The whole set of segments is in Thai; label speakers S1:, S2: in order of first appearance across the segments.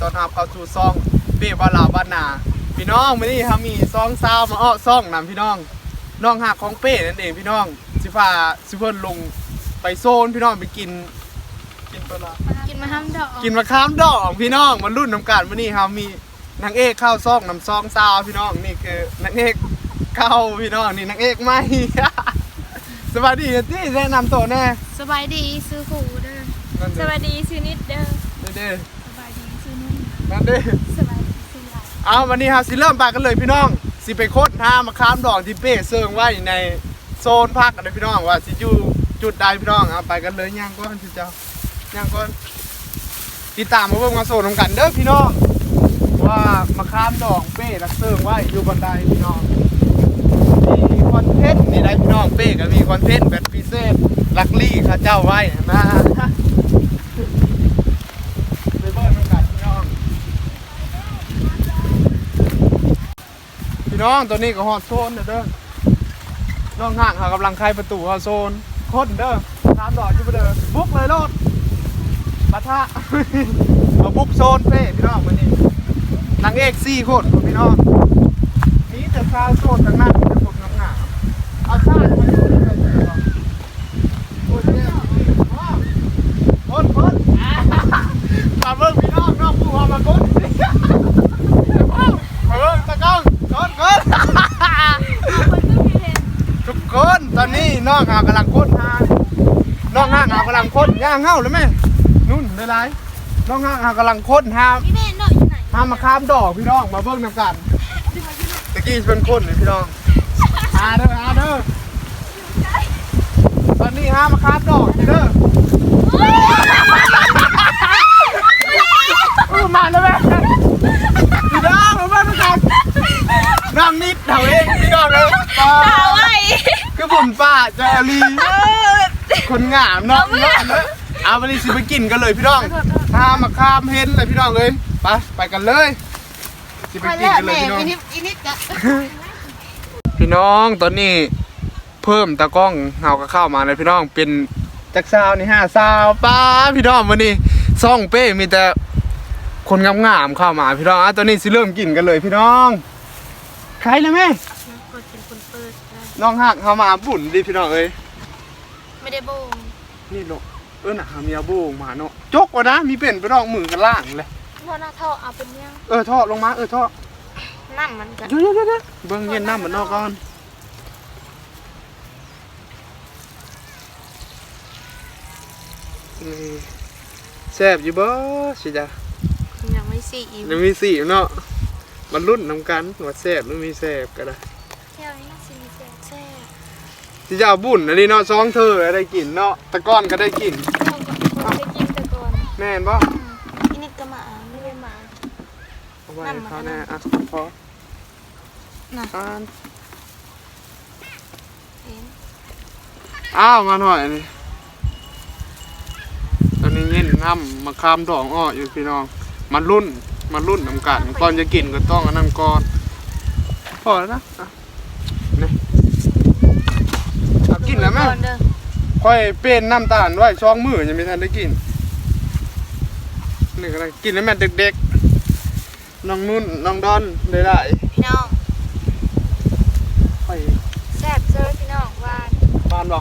S1: ตอนรับเข้าสู่ซ่องเป้บาลาบ้านนา พี่น้องมื้อนี้ครับมีซองซาวมาอ้อซ่องนำพี่น้อง น้องหักของเป้นั่นเองพี่น้องสิพาสิเพิ่นลงไปโซนพี่น้องไปกิน กินปลาร้า
S2: กินมาห้ามดอก
S1: กินมะขามดอกพี่น้องมันรุ่นน้ำกันมื้อนี้ครับมีนางเอกเข้าซ่องนำซองซาวพี่น้องนี่คือนางเอกเข้าพี่น้องนี่นางเอกใหม่ สวัสดีที่แนะนำตัวแน่
S2: สบายดีซื้อหูเด้อ
S1: นั่น
S2: ส
S1: เด้อ
S2: วัสดีซื้อนิดเด้อ
S1: นั่นเด้อ
S2: สบายดีซื้อ นุ่น
S1: นั่นเด้อ
S2: สบายดีซื้อหลาย
S1: เอาวันนี้ครับสิเริ่มไปกันเลยพี่น้องสิไปโคตรท่ามะขามดอกที่เป้เซิงไว้ในโซนภาคกันเลยพี่น้องว่าสิอยู่จุดใดพี่น้องเอาไปกันเลยย่างก้อนสิเจ้าย่างก้อนติดตามมาเบิ่งมาโซนของกันเด้อพี่น้องว่ามะขามดอกเป้รักเซิงไว้อยู่บนไดพี่น้องมีคอนเทนต์นี่ได้พี่น้องเป้ก็มีคอนเทนต์แบบพิเศษลักลี่ข้าเจ้าไว้นะไปเบิ่งกันพี่น้อง พี่ น้องตัวนี้ก็ฮอดโซนเด้อเด้อน้องห่างเขากำลังไขประตูฮอดโซนคนเด้อตามดอกอยู่บ่เด้อบุกเลยโลดปะทะเอาบุกโซนเป้พี่น้องวันนี้นางเอกสี่คนพี่น้องนี่จะซาโซนทางนั้นจะพวกน้ำหนาเอาซาดมาอยู่นี่เลยเด้อโอ้ยเนี่ยคนคนมาเบิ่งพี่น้องน้องผู้ว่ามาคน เออตะก้องกดกด ทุกคนต อนนี้น้องหากำลังโคตรหาน้องห้างหากำลังโคตรย่างเฮ้าเลยแม่นุ่นได้ไรน้องห้างหากำลังโคตรหา
S2: พี่แม่หน่อยอยู่ไหน
S1: หามาข้ามดอกพี่น้องมาเบิ่งนำกันตะกี้เป็นคนเลยพี่น้องหาเด้อหาเด้อตอนนี้หามาข้ามดอกเด้ออมาแล้วแม่พี่น้องมาเบิ่งนำกันน้องนิดเท่าเองพี่น้องเลย
S2: สาวไอ้
S1: ก็บุญป้าเจอรีคนงามเนาะเนาะเนาะเอาวันนี้สิไปกินกันเลยพี่น้องข้ามมาข้ามเห็นเลยพี่น้องเลยไปไปกันเลยสิไป
S2: มา
S1: กิน
S2: แล้ว
S1: กันเลย
S2: แม่
S1: พี่น้อง
S2: อีนิดอีนิดจะ
S1: พี่น้องตอนนี้เพิ่มตากล้องเฮาก็เข้ามาเลยพี่น้องเป็นจักซาวนี่ห้าซาวป้าพี่น้องวันนี้ซ่องเป้มีแต่คนงามๆเข้ามาพี่น้องอะตอนนี้สิเริ่มกินกันเลยพี่น้องใครนะแม่
S2: คนเป็นคนเปิดได้
S1: น้องหักเข้ามาบุ่นดิพี่น้องเอ้ย
S2: ไม่ได้โบง
S1: นี่เนาะเออหนาเมียโบงมาเนาะจกวะนะมีเป็นไปนอกมือกันล่างเลย
S2: เพราะหน้าท่อเอาเป็นยัง
S1: เออท่อลงมาเออท่อ
S2: น้ำมันกัน
S1: เดี๋ยวเดี๋ยวเดี๋ยวเบิ่งเย็นน้ำมันนอกก่อนนี่แซ่บอยู่บ่สิจ้ะ
S2: ยังไม่สี่อิ่ม
S1: ยังมีสีเนาะมันรุ่นนำกันว่าแซ่บหรือมีแซ่บก็ได้
S2: แค่นี้สิมีแซ่บแซ่บ
S1: สิจะเอาบุญอันนี้เนาะซองเธอได้กินเนาะตะก้อนก็ได้กิน
S2: คนได้กินแต่ก่อน
S1: แม่นบ่
S2: อีนิดก็มาไม่ได้มา
S1: เอาไว้ให้เขาแน่อะพอ
S2: น่ะ
S1: อ่าน
S2: เห็น
S1: อ้าวมาหน่อยนี่ตอนนี้เย็นน้ำมาคามดองอ้ออยู่พี่น้องมันรุ่นมันรุ่นน้ำกันก่อนจะกินก็ต้องอันนั้นก่อนพอแล้วนะอะนี่เอากิ นแล้วไหม
S2: ก่อนเด้อ
S1: ค่อยเป็นน้ำตาลไว้ช่องมือยังไม่ทันได้กินนี่ก็ได้กินแล้วแม่เด็กๆน้องนุ่นน้องดอนได้ได้
S2: พี่น้อง
S1: ค่อย
S2: แซ่บเจอพี่น้องหวาน
S1: บานบ่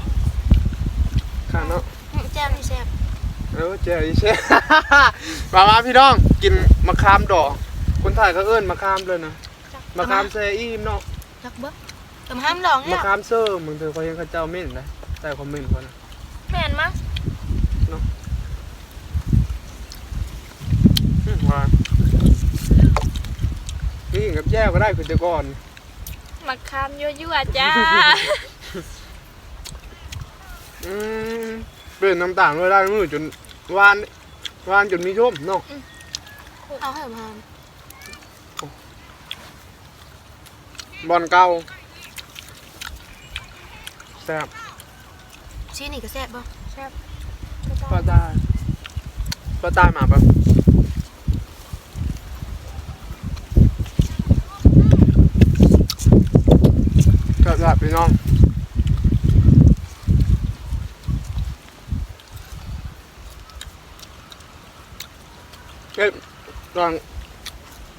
S1: ข้าเนาะ
S2: อืมแจ่มนี่แซ่บ
S1: เออเจ๊อีเช่มามาพี่น้องกินมะขามดอกคนไทยก็เอิ้นมะขามเลยนะมะขามแซอีมเนาะ
S2: จักเบิ้ง ตำห้ามลอง
S1: มะ
S2: เนี่ย
S1: ขามเซอร์มึงเธอเขายังเขาเจ้าเม่นนะแต่คอมเมนต์เขานะ
S2: แม่นมั้ย
S1: อื้อว่านี่กินกับแย่ก็ได้คือแต่ก่อน
S2: มะขามยั่วๆจ้า
S1: อืมเป็นน้ำตาลไว้ได้มือจนหวานหวานจนมีชุ่มเนาะ
S2: เอาให้มา
S1: บอลเก่า แซ่บ
S2: ชี้นี่ก็แซ่บบ่แซ่บ
S1: ป้าตายป้าตายมาแบบกระดับพี่น้องเอ้ยตอน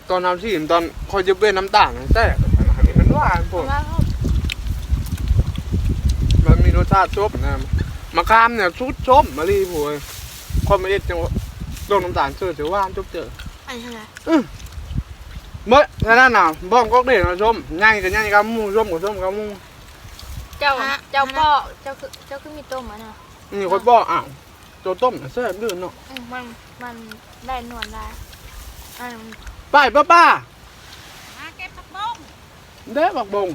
S1: ตอนทำที่ตอนคอยจะเป็นน้ำตาลแต่อันนี้มันหวานผม
S2: ว่าเขา
S1: มันมี รสชาติชบนะมะขามเนี่ยชุดชมมะลิผัวความไม่เอ็ดจังหวะลงน้ำตาลเจอเจอหวานจบเจอ
S2: อันนี้อะไร
S1: เมื่อท่านั้นน่ะบ้องก็เด่นมาชมง่ายกับง่ายกับหมูชมกับชมกับหมู
S2: เจ้าเจ้าพ่อเจ้าคือเจ้าคือมีต้มอะเนาะ
S1: นี่คนบอกอ้าวตัวต้มน่ะแซ่บลื่นเนาะ
S2: อืมมันมันได้นวลได้อัน
S1: ป้ายป้าป้า
S3: มาเก็บผักบุ้ง
S1: เด้บักบง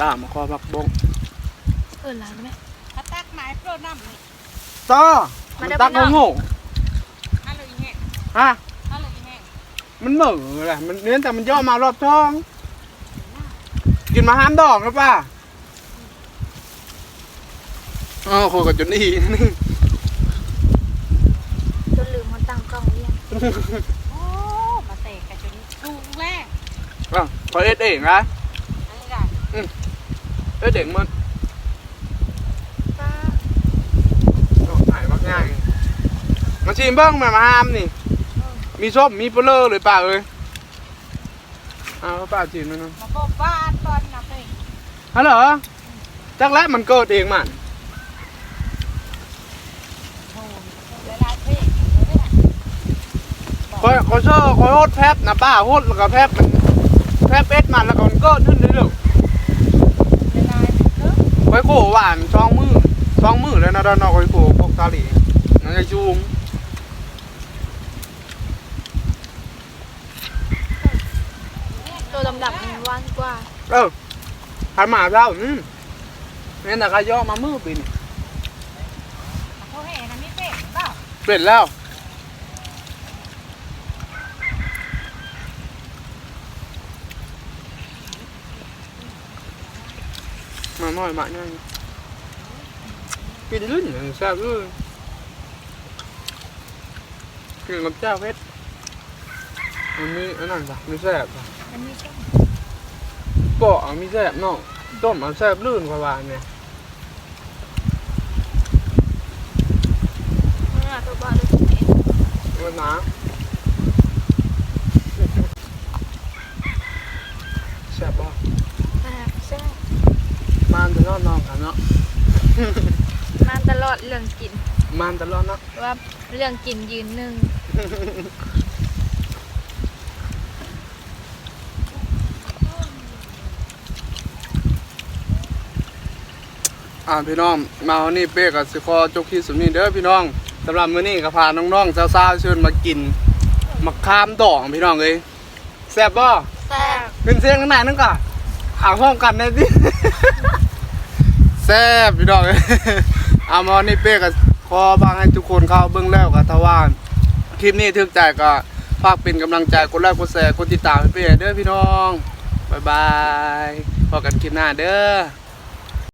S1: ป้ามาคอบักบง
S2: เออร้านไหม
S3: ถ้าตักไม้โปรน้ำนี่
S1: ต่อ
S2: มา
S1: มัน
S2: เด้อ
S1: ตัก
S2: พี่น้อง
S1: โง่
S3: ฮัลโหลอีแห้ง
S1: ๆฮะ
S3: ฮัลโหลอีแห้ง
S1: มันเหม่อแหละมันเนื้อแต่มันย่อมารอบท้อง กินมาห้ามดอกนะป้าเออโคกับจนนี่นี่
S2: จนลืมมันตั้งกล้องเรียง
S3: โอ้มาเตะกันจนถูกแรก
S1: อะขอเอ็ดเองนะ
S3: อันนี้ได้
S1: เอ็ดเองมัน
S2: ป้า
S1: หายมากง่ายมาชิมเบิ้งมามาห้ามนี่ มีส้มมีเปลือเลยป้าเอ้ยอ้าวป้าชิมมันนะ
S3: มาบอกบ้านตอนนับเอง
S1: ฮัลโหลจักแล้วมันเกิดเองมัน
S3: โอ้เวลาเพ่เลยนะ
S1: คอยคอยเชื่อคอยโฮดแพบนะป้าโฮดแล้วก็แพบมันแพบเอ็ดมันแล้วก็มันเกิดขึ้นเรื่อย
S3: เวลาเลิก
S1: ๆค อยโขหวานสองมือสองมือแล้วนะดอนนอกคอยโขพวกตาหลีนั่นจะจูง
S2: ตัวดำๆมันหวานกว่า
S1: เออหาหมาเจ้าอืมนี่นะก็ย่อมามือปีน
S3: เขาแห่นะมีเป็ดเปล่า
S1: เปลี่ยนแล้ว มาหน่อยมาหน่อยกินลื่นอย่างแซ่บเลยกินกับเจ้าเพชรอันนี้อันนั้นจ้ะมีแซ่บจ้ะ
S2: อันนี้ใช่
S1: ปอกเอามีแซ่บเนาะต้มเอาแซ่บลื่นกว่าหวานเนี่ย
S2: ไม่น่าตัวบ้าเลยตรงนี้
S1: วันน้แซ่บป่ะ
S2: อ่าใช่ั
S1: นจะรอดนอนกันเนาะ
S2: มาตลอดเรื่องกิน
S1: มันจะรอดเนาะ
S2: ว่าเรื่องกินยืนหนึ่ง
S1: อ่าพี่น้อง มาวันนี้เป้กับสิคอจกที่สุดนี้เด้อพี่น้องสำหรับมื้อนี้ก็พาน้องๆสาวๆเชิญมากินมะขามดองพี่น้องเอ้ยแซ่บบ่
S2: แซ่บ
S1: ขึ้นเสียงข้างในนั่นก่อนอ่าห้องกันได้สิ ซ่บพี่น้องเอามอนนี่เป้กับขอบางให้ทุกคนเข้าเบื้องแล้วกับทว่านคลิปนี้ถึกใจก็ฝากเป็นกำลังใจกดไลค์กดแชร์กดติดตามให้เป้เด้อพี่น้องบายบายพบกันคลิปหน้าเด้อ